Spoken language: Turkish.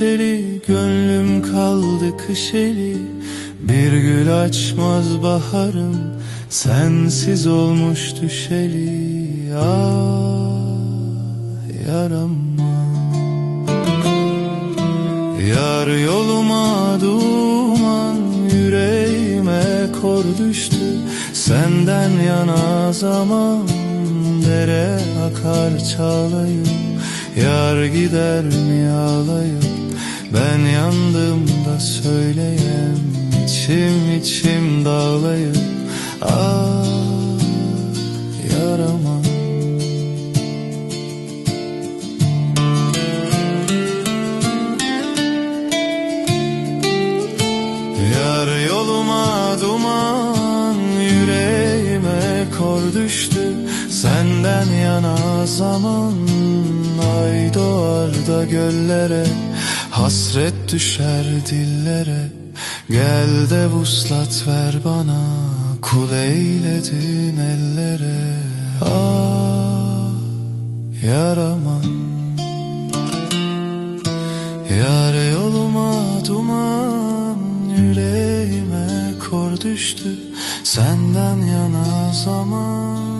geçti gönlüm kaldı kışeli. Bir gül açmaz baharım sensiz olmuş düşeli. Ah yarama Yar yoluma duman yüreğime kor düştü. Senden yana zaman dere akar çağlayıp Yar gider mi ağlayıp ben yandım da söyleyem? İçim içim dağlayıp Ah yarama. Yar yoluma duman yüreğime kor düştü. Senden yana zaman ay doğar da göllere Hasret düşer dillere. Gel de vuslat ver bana Kul eyledin ellere. Ah yaraman Yar yoluma duman yüreğime kor düştü. Senden yana zaman